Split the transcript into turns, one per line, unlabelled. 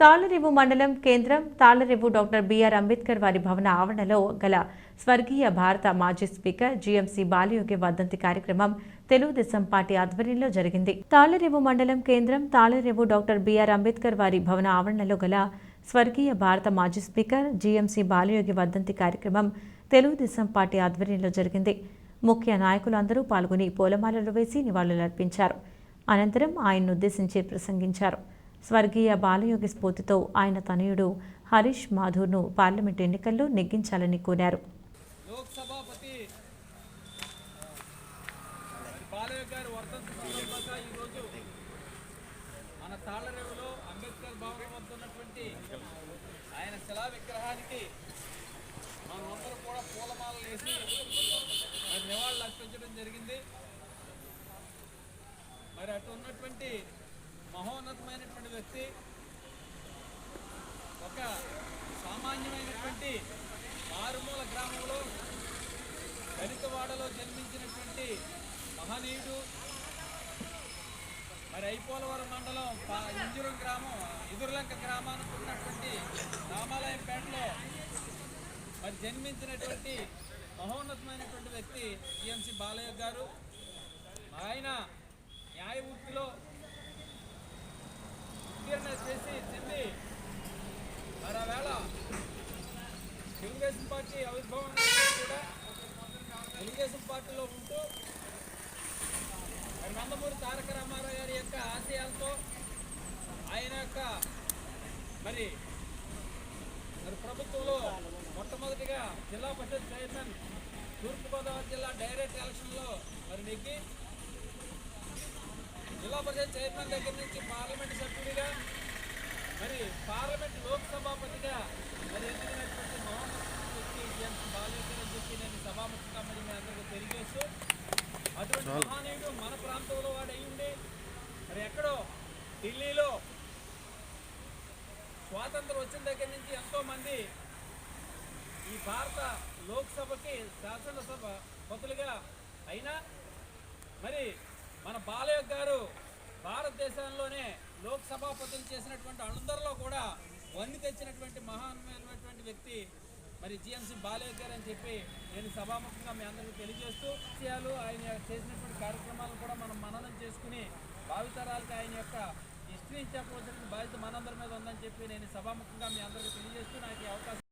తాళరేవు మండలం కేంద్రం Tallarevu doctor BR Ambedkar వారి భవన ఆవరణలో గల స్వర్గీయ భారత మాజీ స్పీకర్ జీఎంసీ బాలయోగి వర్ధంతి కార్యక్రమం తెలుగుదేశం పార్టీ ఆధ్వర్యంలో జరిగింది. తాళరేవు మండలం కేంద్రం తాళరేవు డాక్టర్ బిఆర్ అంబేద్కర్ వారి భవన ఆవరణలో గల స్వర్గీయ భారత మాజీ స్పీకర్ జీఎంసీ బాలయోగి వర్ధంతి కార్యక్రమం తెలుగుదేశం పార్టీ ఆధ్వర్యంలో జరిగింది. ముఖ్య నాయకులు అందరూ పాల్గొని పూలమాలలు వేసి నివాళులర్పించారు. అనంతరం ఆయన్ను ఉద్దేశించి ప్రసంగించారు. స్వర్గీయ బాలయోగి స్ఫూర్తితో ఆయన తనయుడు హరీష్ మాధూర్ను పార్లమెంట్ ఎన్నికల్లో నెగ్గించాలని కోరారు.
మన అంబేద్కర్ భవనం వద్ద ఉన్నటువంటి ఆయన శిలా విగ్రహానికి కూడా పూలమాలలు వేసి మరి నివాళులు అర్పించడం జరిగింది. మరి అటు ఉన్నటువంటి మహోన్నతమైనటువంటి వ్యక్తి ఒక సామాన్యమైనటువంటి మారుమూల గ్రామంలో దళితవాడలో జన్మించినటువంటి మహనీయుడు మరి ఐపోలవరం మండలం ఇంజురం గ్రామం ఎదురులంక గ్రామానికి ఉన్నటువంటి రామాలయంపేటలో మరి జన్మించినటువంటి మహోన్నతమైనటువంటి వ్యక్తి జిఎంసి బాలయ్య గారు. ఆయన న్యాయవూర్తిలో ఉత్తీర్ణ చేసి చెంది మరవేళ తెలుగుదేశం పార్టీ ఆవిర్భావం కూడా తెలుగుదేశం పార్టీలో ఉంటూ నందమూరి తారక రామారావు గారి యొక్క ఆశయాలతో ఆయన యొక్క మరి మరి ప్రభుత్వంలో మొట్టమొదటిగా జిల్లా పరిషత్ చైర్మన్ తూర్పుగోదావరి జిల్లా డైరెక్ట్ ఎలక్షన్లో మరి నెగ్గి పరిషత్ చైర్మన్ దగ్గర నుంచి పార్లమెంట్ సభ్యుడిగా మరి పార్లమెంట్ లోక్సభాపతిగా మరి ఎన్నికైనటువంటి మహమ్మద్ వ్యక్తి చెప్పి నేను సభాముఖంగా మరి మీ అందరికీ తెలియజేస్తూ అటువంటి మహానీయుడు మన ప్రాంతంలో వాడు అయి ఉండి మరి ఎక్కడో ఢిల్లీలో స్వాతంత్రం వచ్చిన దగ్గర నుంచి ఎంతో మంది ఈ భారత లోక్సభకి శాసనసభ పతులుగా అయినా మరి మన బాలయ్య గారు భారతదేశంలోనే లోక్సభాపతులు చేసినటువంటి అందరిలో కూడా వన్ని తెచ్చినటువంటి మహానమైనటువంటి వ్యక్తి మరి జిఎంసి బాలయ్య గారు అని చెప్పి నేను సభాముఖంగా మీ అందరికీ తెలియజేస్తూ విషయాలు ఆయన చేసినటువంటి కార్యక్రమాలను కూడా మనం మననం చేసుకుని భావితరాలకి ఆయన యొక్క హిస్టరీ చెప్పవలసిన బాధ్యత మనందరి మీద ఉందని చెప్పి నేను సభాముఖంగా మీ అందరికీ తెలియజేస్తూ నాకు అవకాశం